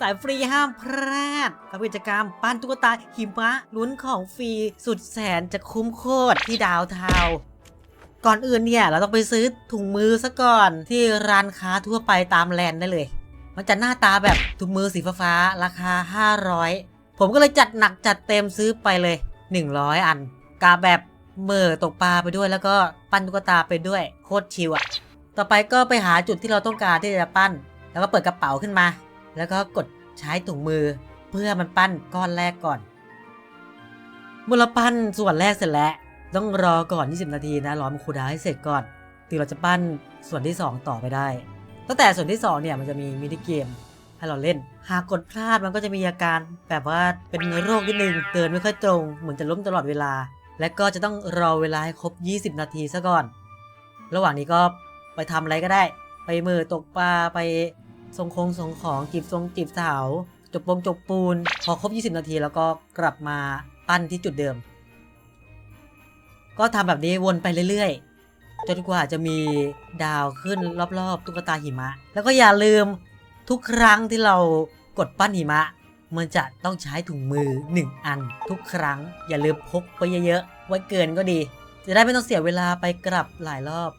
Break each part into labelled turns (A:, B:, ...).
A: สายฟรีห้ามพลาดกับกิจกรรมปั้นตุ๊กตาหิมะลุ้นของฟรีสุดแสนจะคุ้มโคตรที่ดาวเทาก่อนอื่นเนี่ยเราต้องไปซื้อถุงมือซะก่อนที่ร้านค้าทั่วไปตามแลนด์ได้เลย มันจะหน้าตาแบบถุงมือสีฟ้าราคา 500 ผมก็เลยจัดหนักจัดเต็มซื้อไปเลย 100 อันกาแบบเหม่อตกปลาไปด้วยแล้วก็ปั้นตุ๊กตาไปด้วยโคตรชิวอะต่อไปก็ไปหาจุดที่เราต้องการที่จะปั้น แล้วก็เปิดกระเป๋าขึ้นมา แล้วก็กดใช้ถุงมือเพื่อมันปั้นก้อนแรกก่อนเมื่อเราปั้นส่วนแรกเสร็จแล้ว ต้องรอก่อน 20 นาทีนะรอมันคูดาให้เสร็จก่อนถึงเราจะปั้นส่วนที่ 2 ต่อไปได้ ตั้งแต่ส่วนที่ 2 เนี่ยมันจะมีมินิเกมให้เราเล่น หากกดพลาดมันก็จะมีอาการแบบว่าเป็นโรคนิดนึงเตือนไม่ค่อยตรง เหมือนจะล้มตลอดเวลา และก็จะต้องรอเวลาให้ครบ 20 นาทีซะก่อน ระหว่างนี้ก็ไปทำอะไรก็ได้ ไปมือตกปลาไป ส่งคงส่งของจีบทรงจีบสาว จบปงจบปูน พอครบ 20 นาทีแล้วก็กลับมาปั้นที่จุดเดิม ก็ทำแบบนี้วนไปเรื่อยๆ จนกว่าจะมีดาวขึ้นรอบๆตุ๊กตาหิมะ แล้วก็อย่าลืมทุกครั้งที่เรากดปั้นหิมะ มันจะต้องใช้ถุงมือ 1 อัน ทุกครั้ง อย่าลืมพกไปเยอะๆไว้เกินก็ดี จะได้ไม่ต้องเสียเวลาไปกลับหลายรอบ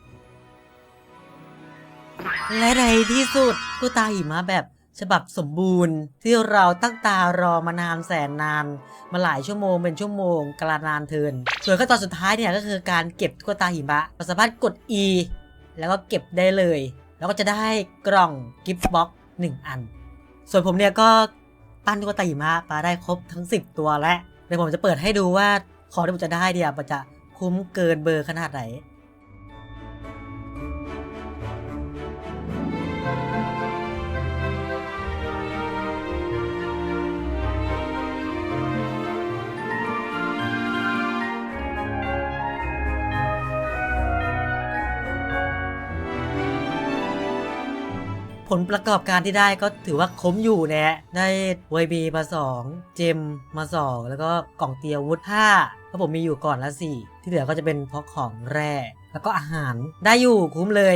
A: และในที่สุดตุ๊กตาหิมะแบบฉบับสมบูรณ์ ที่เราตั้งตารอมานานแสนนาน มาหลายชั่วโมงเป็นชั่วโมงกลานานเทิน ส่วนขั้นตอนสุดท้ายเนี่ยก็คือการเก็บตุ๊กตาหิมะเราสามารถกด E แล้วก็เก็บได้เลย แล้วก็จะได้กล่องกิฟต์บ็อกหนึ่งอัน ส่วนผมเนี่ยก็ปั้นตุ๊กตาหิมะมาได้ครบทั้ง 10 ตัวแล้วเดี๋ยวผมจะเปิดให้ดูว่าของที่ผมจะได้เนี่ยมันจะคุ้มเกินเบอร์ขนาดไหน ผลประกอบการที่ได้ก็ถือว่าคุ้มอยู่นะฮะได้ไวบีมา 2 เจมมา 2 แล้วก็กล่องเตียวุธ5เพราะผมมีอยู่ก่อนละ 4 ที่เหลือก็จะเป็นเพราะของแร่แล้วก็อาหารได้อยู่คุ้มเลย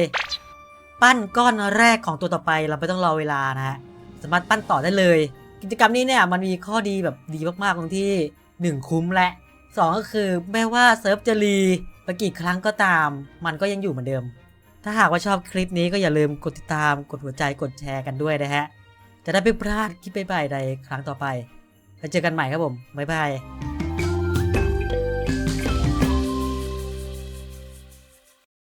A: ปั้นก้อนแรกของตัวต่อไปเราไม่ต้องรอเวลานะฮะสามารถปั้นต่อได้เลย กิจกรรมนี้เนี่ยมันมีข้อดีแบบดีมากๆตรงที่ 1 คุ้มและ 2 ก็คือแม้ว่าเซิร์ฟจะรีไปกี่ครั้งก็ตาม มันก็ยังอยู่เหมือนเดิม ถ้าหากว่าชอบคลิปนี้ก็อย่าลืมกดติดตามกดหัวใจกดแชร์กันด้วยนะฮะ จะได้ไม่พลาดคลิปใหม่ๆในครั้งต่อไปแล้วเจอกันใหม่ครับผมบ๊ายบาย